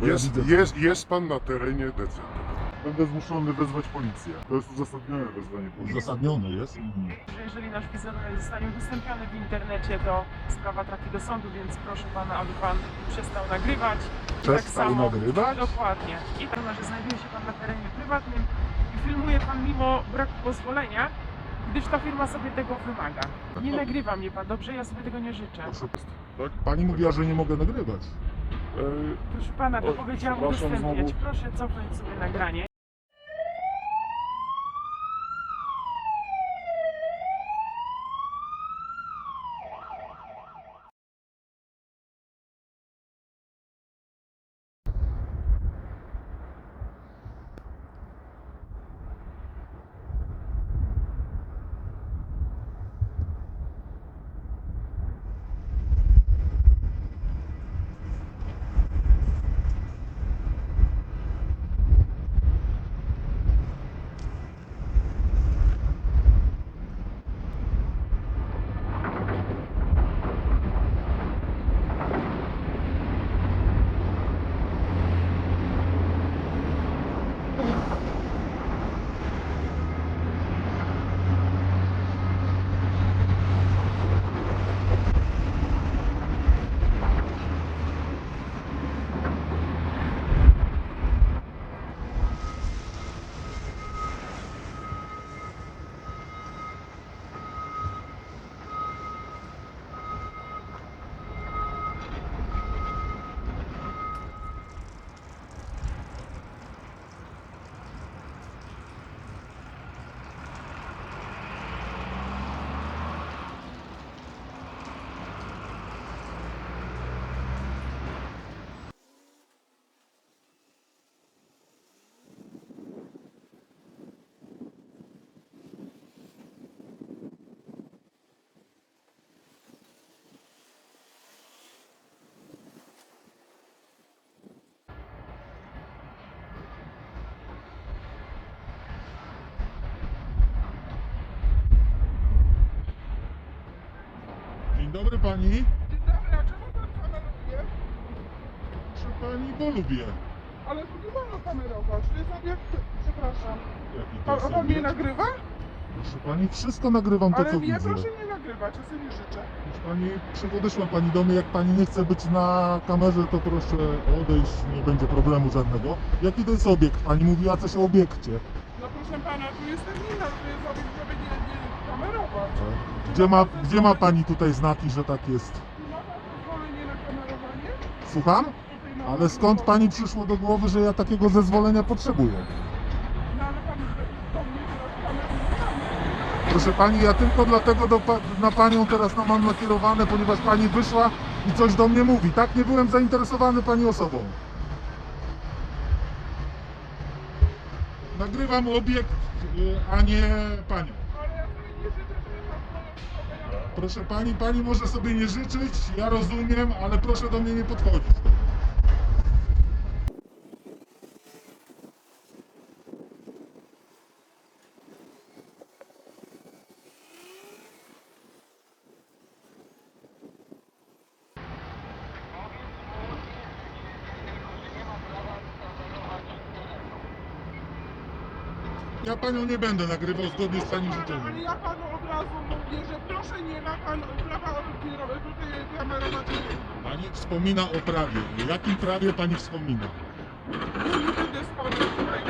Bo ja Jest, widzę- jest, jest pan na terenie DZ. Będę zmuszony wezwać policję. To jest uzasadnione wezwanie policji. Uzasadnione jest. że jeżeli nasz wizerunek zostanie udostępniony w internecie, to sprawa trafi do sądu, więc proszę pana, aby pan przestał nagrywać. I Przestał nagrywać? Dokładnie. I to, że znajduje się pan na terenie prywatnym i filmuje pan mimo braku pozwolenia, gdyż ta firma sobie tego wymaga. Nie nagrywa mnie pan, dobrze? Ja sobie tego nie życzę. Proszę, Tak? Pani mówiła, że nie mogę nagrywać. Yy, Proszę pana, to powiedziałam udostępniać. Proszę cofnąć sobie nagranie. Dobry pani. Dzień dobry, a czemu pan kameruje? Proszę pani, bo lubię. Ale tu nie wolno kamerować, to jest obiekt, przepraszam. Jaki to Pan, jest a pan mnie obiekt? nagrywa? Proszę pani, wszystko nagrywam to, Ale co mnie widzę. proszę nie nagrywać, ja sobie nie życzę. Proszę pani, podeszła pani do mnie, jak pani nie chce być na kamerze, to proszę odejść, nie będzie problemu żadnego. Jaki to jest obiekt? Pani mówiła coś o obiekcie. No proszę pana, tu jest terminal, tu jest obiekt, żeby nie. Gdzie ma, gdzie ma pani tutaj znaki, że tak jest? Słucham? Ale skąd pani przyszło do głowy, że ja takiego zezwolenia potrzebuję? Proszę pani, ja tylko dlatego do, na panią teraz no, mam nakierowane, ponieważ pani wyszła i coś do mnie mówi. Tak nie byłem zainteresowany pani osobą. Nagrywam obiekt, y, a nie panią. Proszę pani, pani może sobie nie życzyć, ja rozumiem, ale proszę do mnie nie podchodzić. Ja panią nie będę nagrywał zgodnie z pani Ale życzeniem. ja panu od razu mówię, że proszę nie ma pan prawa tutaj kamerować. Pani wspomina o prawie. O jakim prawie pani wspomina? Ja nie będę z panem tutaj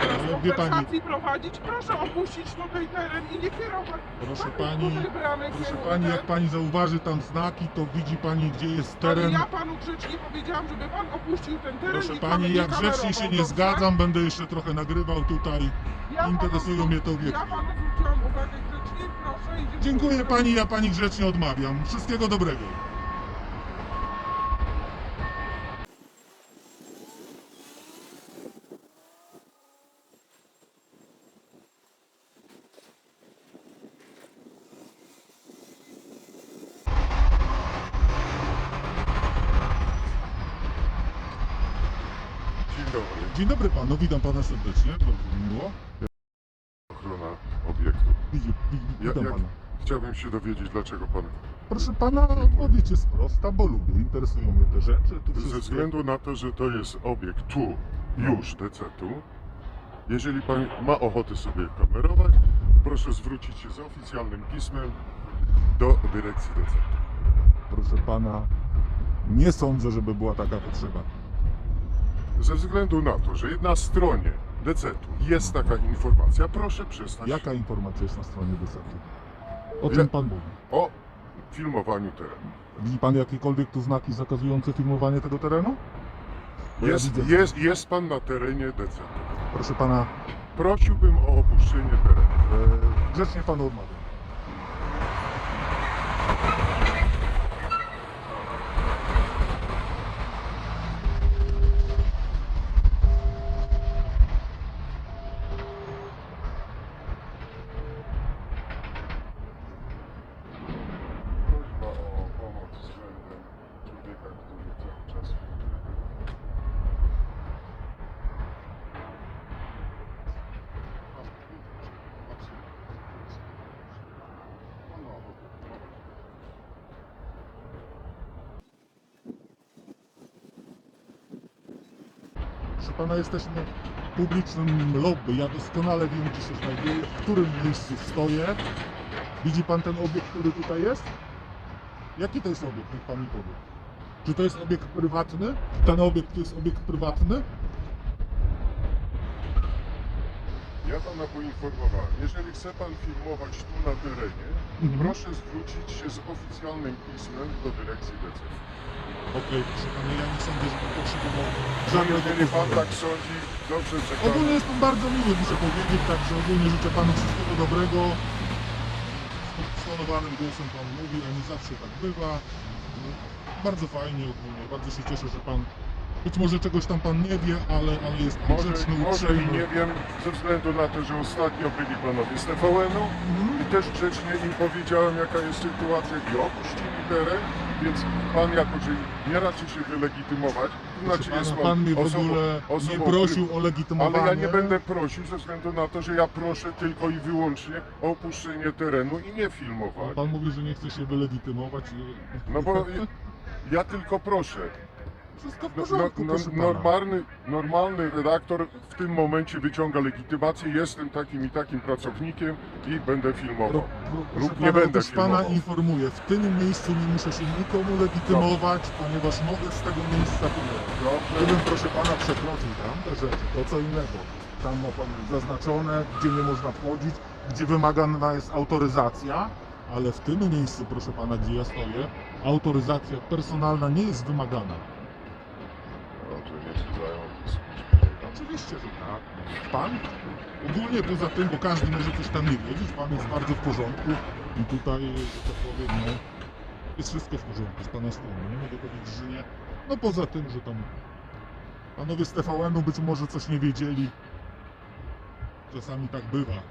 wie pani- konwersacji prowadzić. Proszę opuścić tutaj teren i nie kierować. Proszę Pan pani, tutaj bramę proszę pani, jak pani zauważy tam znaki, to widzi pani, gdzie jest Ale teren. ja panu grzecznie powiedziałam, żeby pan opuścił ten teren Proszę i pani, kamerował, grzecznie się nie dobrze? zgadzam, będę jeszcze trochę nagrywał tutaj. Ja panu interesują mnie te obiekty. Ja panu zwróciłam uwagę grzecznie, proszę i Dziękuję pani, ja pani grzecznie odmawiam. Wszystkiego dobrego. dzień dobry. Dzień dobry panu, witam pana serdecznie. Bardzo mi miło. Ochrona obiektu. Ja, witam jak, pana. chciałbym się dowiedzieć, dlaczego pan Proszę pana, odpowiedź jest prosta, bo lubię, interesują mnie te rzeczy. Tu Ze wszystkie... względu na to, że to jest obiekt tu, już DC-tu, jeżeli pan ma ochotę sobie kamerować, proszę zwrócić się z oficjalnym pismem do dyrekcji DC-tu. Proszę pana, nie sądzę, żeby była taka potrzeba. Ze względu na to, że na stronie DC-tu jest taka informacja, proszę przestać Jaka informacja jest na stronie desertu? O Ja- czym pan mówi? o filmowaniu terenu. Widzi pan jakiekolwiek tu znaki zakazujące filmowanie tego terenu? Bo ja Jest, widzę- jest, jest pan na terenie DC-tu. Proszę pana, Prosiłbym o opuszczenie terenu. e, grzecznie panu odmawiam. Prośba o pomoc względem człowieka, który cały czas Proszę pana, jesteśmy publicznym lobby. Ja doskonale wiem, gdzie się znajduję, w którym miejscu stoję. Widzi pan ten obiekt, który tutaj jest? Jaki to jest obiekt, niech pan mi powie. Czy to jest obiekt prywatny? Ten obiekt to jest obiekt prywatny? Ja pana poinformowałem. Jeżeli chce pan filmować tu na terenie. Proszę zwrócić się z oficjalnym pismem do dyrekcji DC. Okej, proszę pana, ja nie sądzę, że potrzebował jeżeli pan tak sądzi, dobrze, pan... Ogólnie jest pan bardzo miły, muszę powiedzieć, także ogólnie życzę panu wszystkiego dobrego. Stonowanym głosem pan mówi, a nie zawsze tak bywa. Bardzo fajnie ogólnie, bardzo się cieszę, że pan być może czegoś tam pan nie wie, ale, ale jest pan Może, grzeczny, może uprzejmy. i nie wiem, ze względu na to, że ostatnio byli panowie z TVN-u Mhm. i też grzecznie im powiedziałem, jaka jest sytuacja i opuścili teren, więc pan jako, że nie raczy się wylegitymować, Proszę znaczy pana, jest pan mnie w ogóle nie prosił o legitymowanie. Ale ja nie będę prosił ze względu na to, że ja proszę tylko i wyłącznie o opuszczenie terenu i nie filmowanie. Pan mówi, że nie chce się wylegitymować. i- No bo ja tylko proszę. Wszystko w No, porządku, no, proszę pana. normalny, normalny redaktor w tym momencie wyciąga legitymację, jestem takim i takim pracownikiem i będę filmował. Pro- pro- Lub proszę nie pana, będę też pana filmował. informuję, w tym miejscu nie muszę się nikomu legitymować, ponieważ mogę z tego miejsca filmować. Gdybym proszę pana przekroczył tamte rzeczy, to co innego. Tam ma pan zaznaczone, gdzie nie można wchodzić, gdzie wymagana jest autoryzacja, ale w tym miejscu, proszę pana, gdzie ja stoję, autoryzacja personalna nie jest wymagana. Dobrze, nie się zajął. Oczywiście, że tak. Pan? Ogólnie poza tym, bo każdy może coś tam nie wiedzieć, pan jest bardzo w porządku i tutaj, że tak powiem, no, jest wszystko w porządku z pana strony, nie mogę powiedzieć, że nie. No poza tym, że tam panowie z TVN-u być może coś nie wiedzieli. Czasami tak bywa.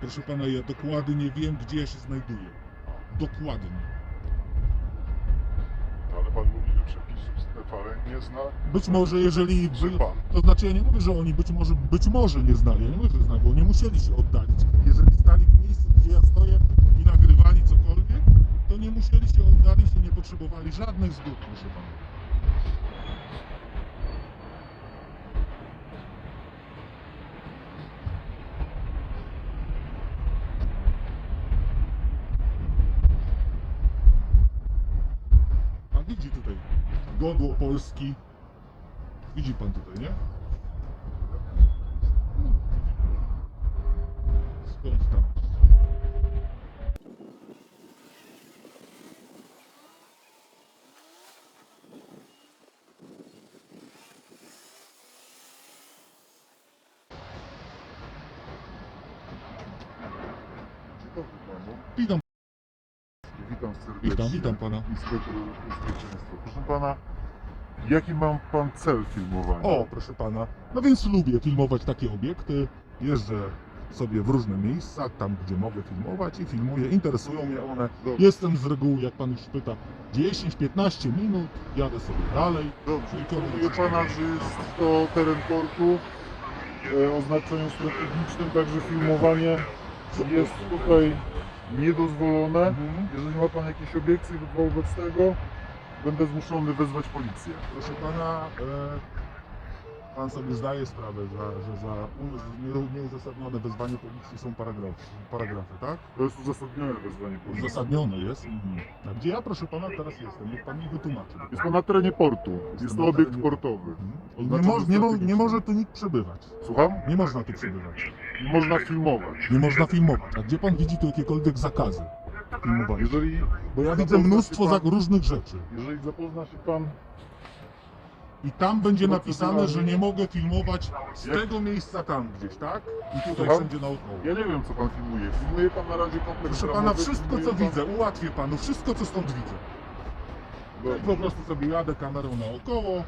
Proszę pana, ja dokładnie wiem, gdzie ja się znajduję. Dokładnie. Ale pan mówi, że przepisów TVN nie zna. Być może jeżeli... Że By, pan. to znaczy ja nie mówię, że oni być może, być może nie znali, ja nie mówię, że znali, bo nie musieli się oddalić. Jeżeli stali w miejscu, gdzie ja stoję i nagrywali cokolwiek, to nie musieli się oddalić i nie potrzebowali żadnych zgód, proszę pana. Pan widzi tutaj godło Polski. Widzi pan tutaj, nie? Skąd tam? Dzień dobry panu. Witam. Witam serdecznie. Witam, pana. Inspektor bezpieczeństwa. Proszę pana, jaki mam pan cel filmowania? O, proszę pana. No więc lubię filmować takie obiekty. Jeżdżę sobie w różne miejsca, tam gdzie mogę filmować i filmuję, interesują mnie one. Dobrze. Jestem z reguły, jak pan już pyta, 10-15 minut, jadę sobie dalej. Dobrze, informuję pana, że jest to teren portu e, o znaczeniu strategicznym, także filmowanie jest tutaj niedozwolone. Mhm. Jeżeli ma pan jakieś obiekcje wobec tego, będę zmuszony wezwać policję. Proszę pana, e, pan sobie zdaje sprawę, że, że za um- nie- nieuzasadnione wezwanie policji są paragrafy, paragrafy tak? To jest uzasadnione wezwanie policji. Uzasadnione jest. Mhm. A gdzie ja, proszę pana, teraz jestem? Niech pan mi wytłumaczy. Jest to na terenie portu. Jest to na obiekt terenie- portowy. Mhm. Nie, Oznaczony mo- nie, mo- nie strategicznie. może tu nikt przebywać. Słucham? Nie można tu przebywać. Nie można filmować. Nie można filmować. A gdzie pan widzi tu jakiekolwiek zakazy filmowania? Jeżeli, Bo ja widzę mnóstwo za różnych rzeczy. jeżeli zapozna się pan I tam będzie napisane, że nie mogę filmować z tego miejsca tam gdzieś, tak? I tutaj Słucham? wszędzie naokoło. Ja nie wiem, co pan filmuje. Filmuje pan na razie kompleks Proszę pana, wszystko filmuje co pan- widzę, ułatwię panu, wszystko co stąd widzę. I po prostu sobie jadę kamerą naokoło.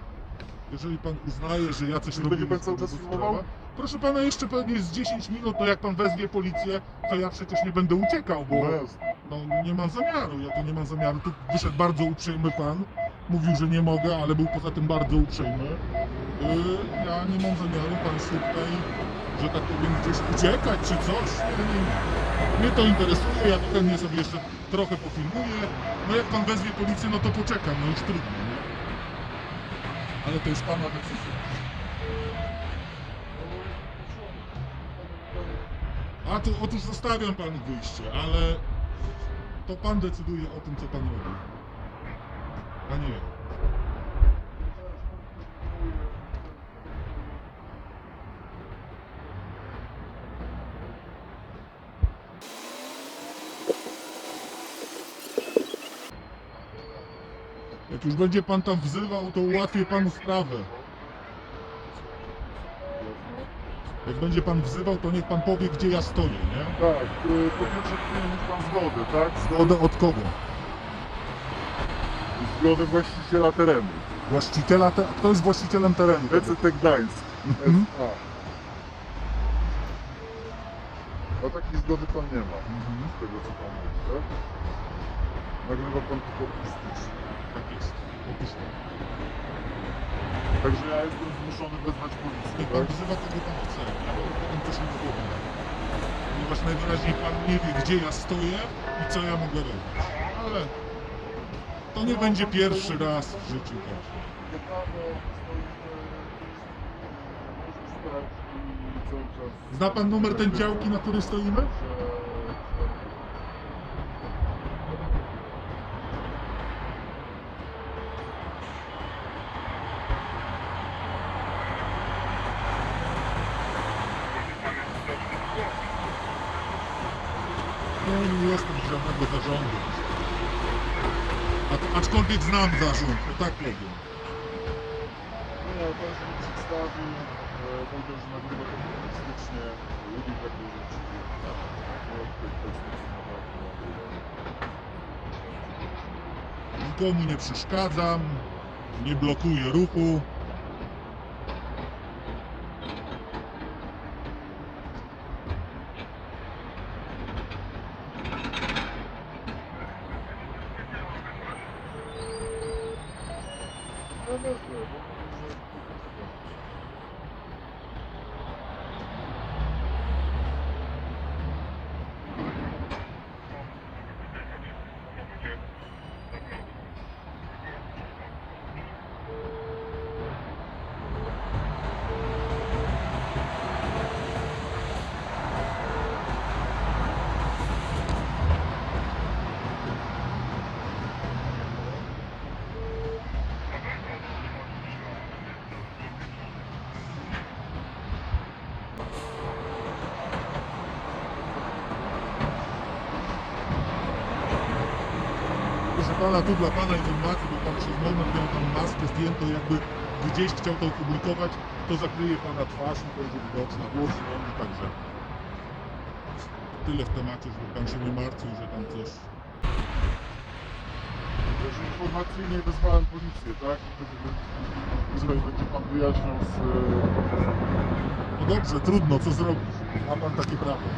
Jeżeli pan uznaje, że ja coś Czy robię... będzie pan cały czas filmował? Proszę pana, jeszcze pewnie z 10 minut, to jak pan wezwie policję, to ja przecież nie będę uciekał, bo No jasne. no, nie mam zamiaru, ja tu nie mam zamiaru. Tu wyszedł bardzo uprzejmy pan, mówił, że nie mogę, ale był poza tym bardzo uprzejmy. Yy, ja nie mam zamiaru państwu tutaj, że tak powiem, gdzieś uciekać czy coś. Nie, nie, mnie to interesuje, ja chętnie sobie jeszcze trochę pofilmuję. No jak pan wezwie policję, no to poczekam, no już trudno, nie? Ale to już pana decyzja. A to otóż zostawiam panu wyjście, ale to pan decyduje o tym, co pan robi. Nie. ja. Jak już będzie pan tam wzywał, to ułatwię panu sprawę. Jak będzie pan wzywał, to niech pan powie, gdzie ja stoję, nie? Tak, y, po pierwsze powinien mieć pan zgodę, tak? Zgodę od kogo? Zgodę właściciela terenu. Właściciela, te... kto jest właścicielem terenu? ECT Gdańsk. Mhm. SA. A takiej zgody pan nie ma, Mhm. z tego co pan mówi, tak? Nagrywa pan tylko. Tak jest. Otóż to. Także ja jestem zmuszony wezwać policję, pan tak? wzywa kogo pan chce. Ja panu powiem coś nie powiem. Ponieważ najwyraźniej pan nie wie, gdzie ja stoję i co ja mogę robić. Ale to nie będzie pierwszy raz w życiu też. Czas... Zna pan numer tej działki, na której stoimy? No nie jestem żadnego zarządu. Aczkolwiek znam zarząd, to tak powiem. Nie, pan się nie przedstawił, e, powiedział, że nagrywa to publicystycznie, lubi takie rzeczy. No, tutaj kwestia Nikomu nie przeszkadzam, nie blokuję ruchu. Pana, tu dla pana informacji, bo pan przez moment miał tam maskę zdjętą, jakby gdzieś chciał to opublikować, to zakryje pana twarz i będzie widoczna, głos i także tyle w temacie, żeby pan się nie martwił, że tam coś... że informacyjnie wezwałem policję, tak? Jeżeli będzie pan wyjaśniał z... No dobrze, trudno, co zrobić? Ma pan takie prawo.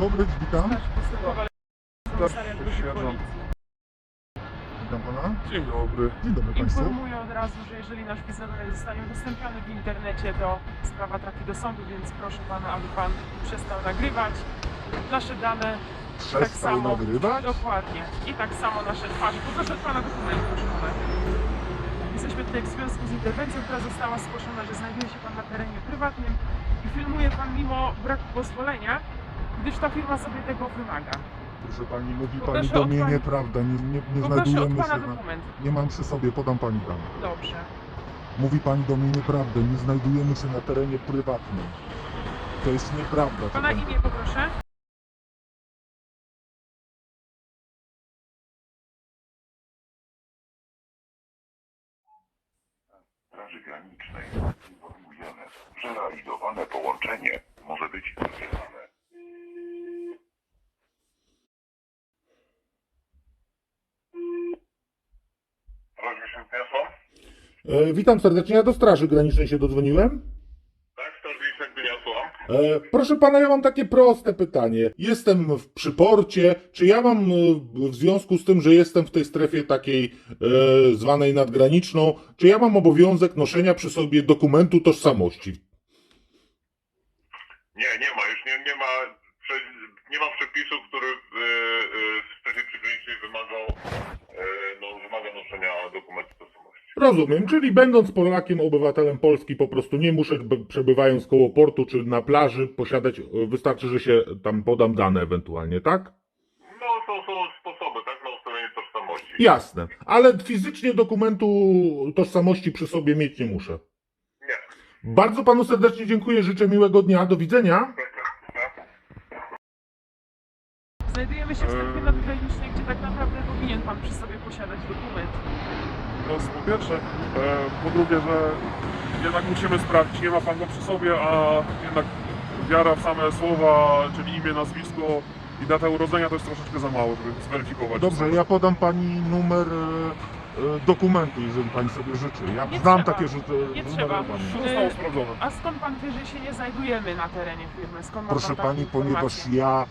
Dobry, witam. Witam pana. Dzień dobry. Dzień dobry państwu. Informuję od razu, że jeżeli nasz wizerunek zostanie udostępniony w internecie, to sprawa trafi do sądu, więc proszę pana, aby pan przestał nagrywać. Nasze dane tak Przestał samo. nagrywać? Dokładnie. I tak samo nasze twarze. Poproszę od pana dokument, proszę pana. Jesteśmy tutaj w związku z interwencją, która została zgłoszona, że znajduje się pan na terenie prywatnym i filmuje pan mimo braku pozwolenia, gdyż ta firma sobie tego wymaga. Proszę pani, mówi Poproszę pani do od mnie pani- nieprawda. Nie, nie, nie Poproszę od znajdujemy pana się na... dokument. Nie mam przy sobie, podam pani tam. Dobrze. Mówi pani do mnie nieprawdę. Nie znajdujemy się na terenie prywatnym. To jest nieprawda. co Pana pani- imię poproszę. Straży Granicznej informujemy, że realizowane połączenie może być zawieszone. E, witam serdecznie, ja do Straży Granicznej się dodzwoniłem. Tak, Straż Graniczna Gdynia. E, proszę pana, ja mam takie proste pytanie. Jestem w przyporcie. Czy ja mam e, w związku z tym, że jestem w tej strefie takiej e, zwanej nadgraniczną, czy ja mam obowiązek noszenia przy sobie dokumentu tożsamości? Nie, nie ma, już nie, nie ma, nie ma przepisów, który w, e, w strefie przygranicznej wymagał, e, no, wymaga noszenia dokumentu. Rozumiem, czyli będąc Polakiem, obywatelem Polski, po prostu nie muszę, przebywając koło portu czy na plaży, posiadać, e, wystarczy, że się tam podam dane ewentualnie, tak? No, to są sposoby, tak, na ustalenie tożsamości. Jasne, ale fizycznie dokumentu tożsamości przy sobie mieć nie muszę. Nie. Bardzo panu serdecznie dziękuję, życzę miłego dnia, do widzenia. Znajdujemy się w strefie nadgranicznej, gdzie tak naprawdę powinien pan przy sobie posiadać dokument. To jest po pierwsze. E, po drugie, że jednak musimy sprawdzić, nie ma pan go przy sobie, a jednak wiara w same słowa, czyli imię, nazwisko i data urodzenia to jest troszeczkę za mało, żeby zweryfikować. Dobrze, ja podam pani numer e, e, dokumentu, jeżeli pani sobie życzy. Ja Nie znam trzeba. takie rzeczy. Nie numery trzeba. pani. To zostało sprawdzone. A skąd pan wie, że się nie znajdujemy na terenie firmy? Skąd ma Proszę pan taką pani, ponieważ informację? ja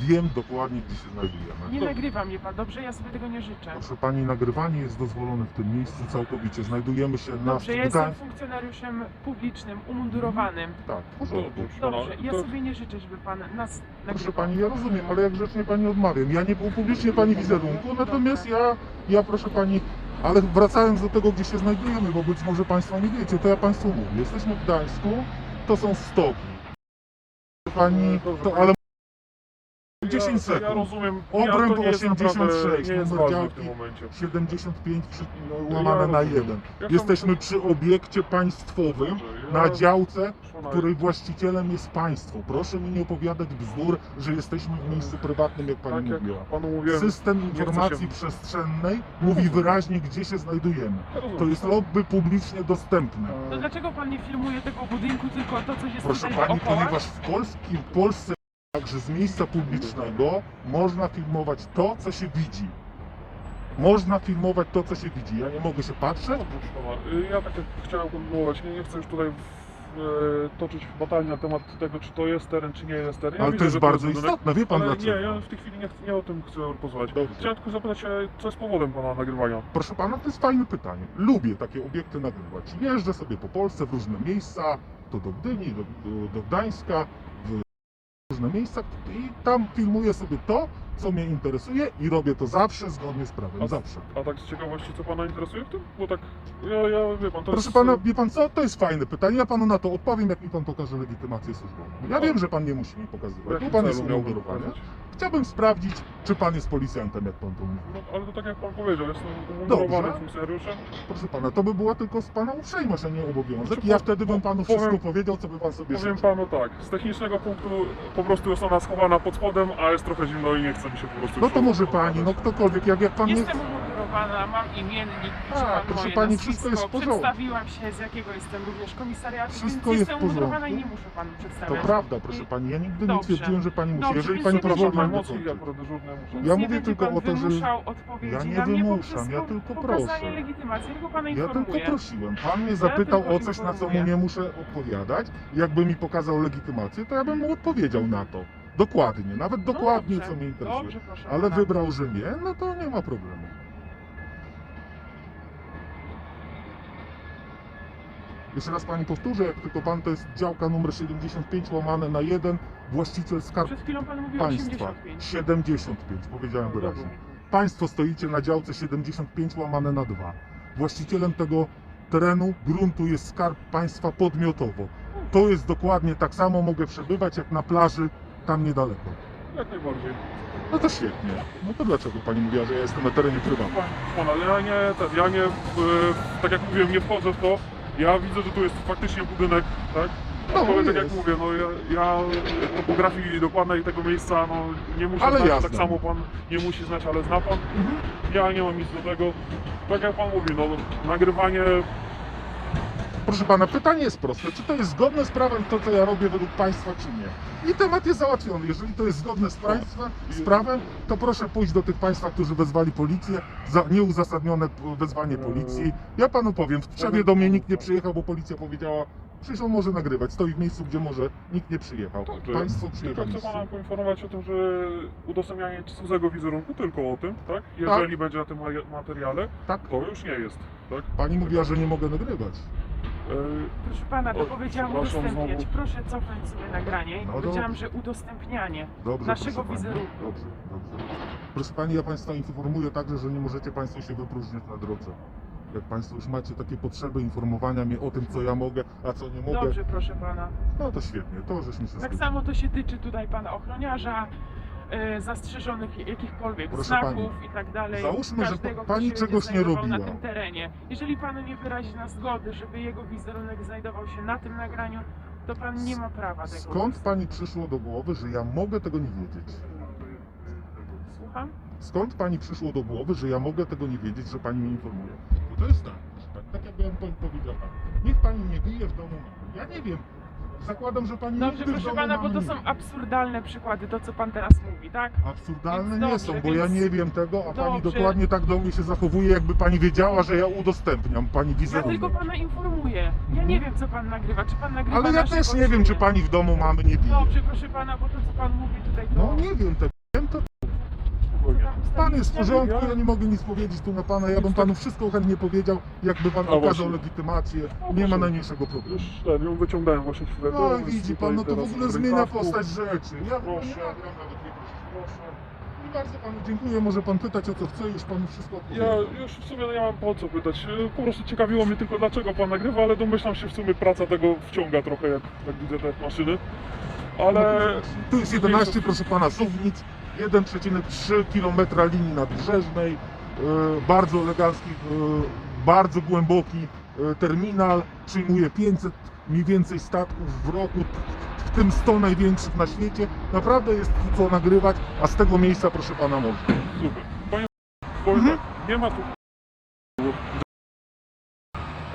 wiem dokładnie, gdzie się znajdujemy. Nie nagrywa mnie pan, dobrze? Ja sobie tego nie życzę. Proszę pani, nagrywanie jest dozwolone w tym miejscu całkowicie. Znajdujemy się na Dobrze, ja jestem funkcjonariuszem publicznym, umundurowanym. Tak, w porządku. Dobrze, ja sobie nie życzę, żeby pan nas Proszę nagrywał. pani, ja rozumiem, ale jak grzecznie pani odmawiam. Ja nie upublicznię pani wizerunku, natomiast ja, ja proszę pani, ale wracając do tego, gdzie się znajdujemy, bo być może państwo nie wiecie, to ja państwu mówię. Jesteśmy w Gdańsku, to są stoki. Proszę Pani, to, ale 10 ja, sekund. Ja rozumiem. Obręb ja, to nie jest 86, naprawdę- nie jest numer działki. tym momencie. 75 przy, no, łamane Ja na rozumiem. 1. Ja Jesteśmy przy obiekcie państwowym Dobrze, ja- na działce, której właścicielem jest państwo. Proszę mi nie opowiadać bzdur, że jesteśmy w miejscu prywatnym, jak pani Tak jak mówiła. panu mówiłem. System informacji się- przestrzennej mówi wyraźnie, gdzie się znajdujemy. To jest lobby publicznie dostępne. To dlaczego pan nie filmuje tego budynku, tylko to, co jest Proszę pani, ponieważ w, Polskim, w Polsce także z miejsca publicznego można filmować to, co się widzi. Można filmować to, co się widzi. Ja nie mogę się patrzeć. Dobrze. Y, Ja tak jak chciałem kontynuować, nie, nie chcę już tutaj w, e, toczyć batalii na temat tego, czy to jest teren, czy nie jest teren. Ja Ale widzę, to jest że bardzo budynek, istotne, wie pan Ale dlaczego? nie, ja w tej chwili nie, nie o tym chcę pozwalać. Dobrze. Chciałem tylko zapytać się, co jest powodem pana nagrywania. Proszę pana, to jest fajne pytanie. Lubię takie obiekty nagrywać. Jeżdżę sobie po Polsce w różne miejsca, to do Gdyni, do, do, do Gdańska, różne miejsca i tam filmuję sobie to, co mnie interesuje i robię to zawsze zgodnie z prawem. A- Zawsze. A tak z ciekawości, co pana interesuje w tym? Bo tak, ja, ja wie pan, to Proszę jest... pana, wie pan co? To jest fajne pytanie. Ja panu na to odpowiem, jak mi pan pokaże legitymację służbową. Ja wiem, że pan nie musi mi pokazywać, bo pan jest umundurowany. pokazać? Chciałbym sprawdzić, czy pan jest policjantem, jak pan to mówi. No, ale to tak jak pan powiedział, jestem umundurowanym Dobrze. funkcjonariuszem. Proszę pana, to by była tylko z pana uprzejmość, a nie obowiązek. Znaczy, I ja po- wtedy bym panu powiem- wszystko powiedział, co by pan sobie Powiem życzył. panu tak, z technicznego punktu po prostu jest ona schowana pod spodem, a jest trochę zimno i nie chce mi się po prostu... No już to może pani, no ktokolwiek, jak, jak pan nie... Jestem umundurowana, mam imiennik, proszę Tak, pan proszę moje pani, nazwisko, wszystko jest w porządku. Przedstawiłam się, z jakiego jestem również komisariatu, Wszystko więc jest w jestem umundurowana i nie muszę panu To przedstawiać. prawda, proszę pani, ja nigdy nie Dobrze. twierdziłem, że pani musi. Dobrze, Jeżeli więc pani nie będzie pozwoli, muszę. Więc Ja nie mówię będzie tylko pan o to, że- wymuszał odpowiedzi Ja nie na mnie wymuszam, poprzez ja tylko pokazanie proszę. legitymacji, tylko pana Ja tylko prosiłem. Pan mnie zapytał tylko o coś, na co mu informuję. nie muszę odpowiadać. Jakby mi pokazał legitymację, to ja bym mu odpowiedział na to. Dokładnie, nawet dokładnie, Dobrze, co mnie interesuje. Dobrze, proszę Ale pana. wybrał, że nie, no to nie ma problemu. Jeszcze raz pani powtórzę, jak tylko pan to jest działka numer 75 łamane na 1, właściciel skarb Przed chwilą pan mówił państwa. 85. 75, powiedziałem wyraźnie. Państwo stoicie na działce 75 łamane na 2. Właścicielem tego terenu, gruntu jest skarb państwa podmiotowo. To jest dokładnie tak samo, mogę przebywać jak na plaży tam niedaleko. Jak najbardziej. No to świetnie. No to dlaczego pani mówiła, że ja jestem na terenie prywatnym? Pana, ja nie, ten, ja nie, tak jak mówiłem, nie wchodzę w to. Ja widzę, że tu jest faktycznie budynek, tak? No, ale tak jak jest. mówię, no ja, ja topografii dokładnej tego miejsca, no nie muszę Ale znać, ja tak znam. samo pan nie musi znać, ale zna pan. Ja nie mam nic do tego. Tak jak pan mówi, no nagrywanie, Proszę pana, pytanie jest proste. Czy to jest zgodne z prawem to, co ja robię według państwa, czy nie? I temat jest załatwiony. Jeżeli to jest zgodne z państwa, z prawem, to proszę pójść do tych państwa, którzy wezwali policję, za nieuzasadnione wezwanie policji. Ja panu powiem, w Trzewie do mnie nikt nie przyjechał, bo policja powiedziała, przecież on może nagrywać, stoi w miejscu, gdzie może nikt nie przyjechał. Dobrze. Państwo tylko chcę pana poinformować o tym, że udostępnianie cudzego wizerunku tylko o tym, tak? Jeżeli będzie na tym ma- materiale, Tak? to już nie jest, tak? Pani mówiła, że nie mogę nagrywać. E, Proszę pana, to Oj, powiedziałam przepraszam, udostępniać. znowu. Proszę cofnąć sobie nagranie. No powiedziałam, dobrze. że udostępnianie. Dobrze, Naszego proszę pani. wizerunku. Dobrze, dobrze. Proszę Pani, ja Państwa informuję także, że nie możecie Państwo się wypróżniać na drodze. Jak Państwo już macie takie potrzeby informowania mnie o tym, co ja mogę, a co nie mogę, Dobrze, proszę pana. no to świetnie, to żeśmy się Tak zgodzili. samo to się tyczy tutaj pana ochroniarza, e, zastrzeżonych jakichkolwiek Proszę znaków pani, i tak dalej. załóżmy, że pani się czegoś nie znajdował na robiła. tym terenie. Jeżeli pan nie wyrazi na zgody, żeby jego wizerunek znajdował się na tym nagraniu, to pan nie ma prawa tego. Skąd Pani przyszło do głowy, że ja mogę tego nie wiedzieć? Słucham? Skąd Pani przyszło do głowy, że ja mogę tego nie wiedzieć, że Pani mnie informuje? Bo to jest tak, proszę Pani, tak jak ja Pani powiedział, niech Pani nie bije w domu mamy. Ja nie wiem, zakładam, że Pani Dobrze, nigdy w proszę domu pana, bo to nie są absurdalne przykłady, to co pan teraz mówi, tak? Absurdalne Więc nie dobrze, są, bo ja więc- nie wiem tego, a pani Dobrze. dokładnie tak do mnie się zachowuje, jakby pani wiedziała, że ja udostępniam pani Ja wizerunek. tylko pana informuję. Ja nie wiem, co pan nagrywa. Czy pan nagrywa Ale ja też nie wiem, czy pani w domu mamy nie bije. Dobrze, proszę pana, bo to co pan mówi tutaj to... No nie wiem tego. Spokojnie. Pan jest w porządku, Ja- nie mogę nic powiedzieć tu na pana. Ja bym panu wszystko chętnie powiedział, jakby pan okazał właśnie. legitymację. Nie ma najmniejszego problemu. Już ten, ją wyciągałem właśnie chwilę No temu, i jest widzi tutaj pan, no to w teraz ogóle zmienia rękawku. postać rzeczy. Ja Proszę. I bardzo panu dziękuję, może pan pytać o co chce, już panu wszystko odpowiem. Ja już w sumie nie mam po co pytać. E, Po prostu ciekawiło mnie tylko dlaczego pan nagrywa, ale domyślam się w sumie praca tego wciąga trochę jak, jak widzę te maszyny. Ale Tu jest 11, proszę pana, suwnic. 1,3 km linii nadbrzeżnej, e, bardzo elegancki, e, bardzo głęboki e, terminal, przyjmuje 500 mniej więcej statków w roku, w tym 100 największych na świecie. Naprawdę jest tu co nagrywać, a z tego miejsca, proszę pana, można. Super. Panie, powiem Mhm. tak, nie ma tu...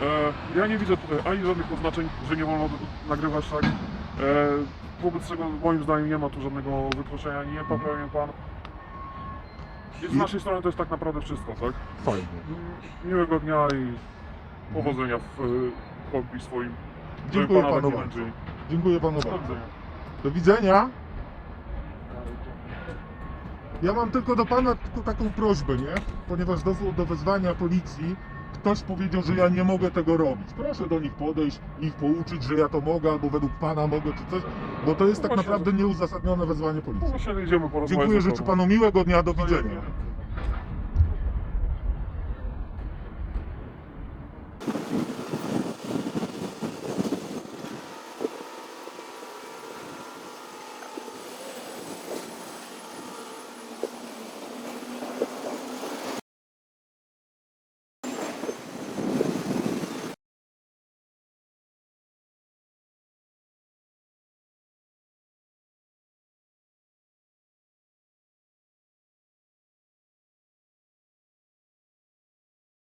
E, ja nie widzę tutaj ani żadnych oznaczeń, że nie wolno nagrywać tak. E, wobec czego moim zdaniem nie ma tu żadnego wykroczenia, nie popełnił pan. I z I- naszej strony to jest tak naprawdę wszystko, tak? Fajnie. Miłego dnia i powodzenia w e, hobby swoim. żeby Dziękuję pana tak panu nie bardzo. męczyli. Dziękuję panu Do bardzo. widzenia. Do widzenia. Ja mam tylko do pana tylko taką prośbę, nie? Ponieważ do, do wezwania policji ktoś powiedział, że ja nie mogę tego robić. Proszę do nich podejść ich pouczyć, że ja to mogę, albo według pana mogę, czy coś, bo to jest tak naprawdę nieuzasadnione wezwanie policji. No właśnie idziemy porozmawiać. Dziękuję, życzę panu miłego dnia, do widzenia.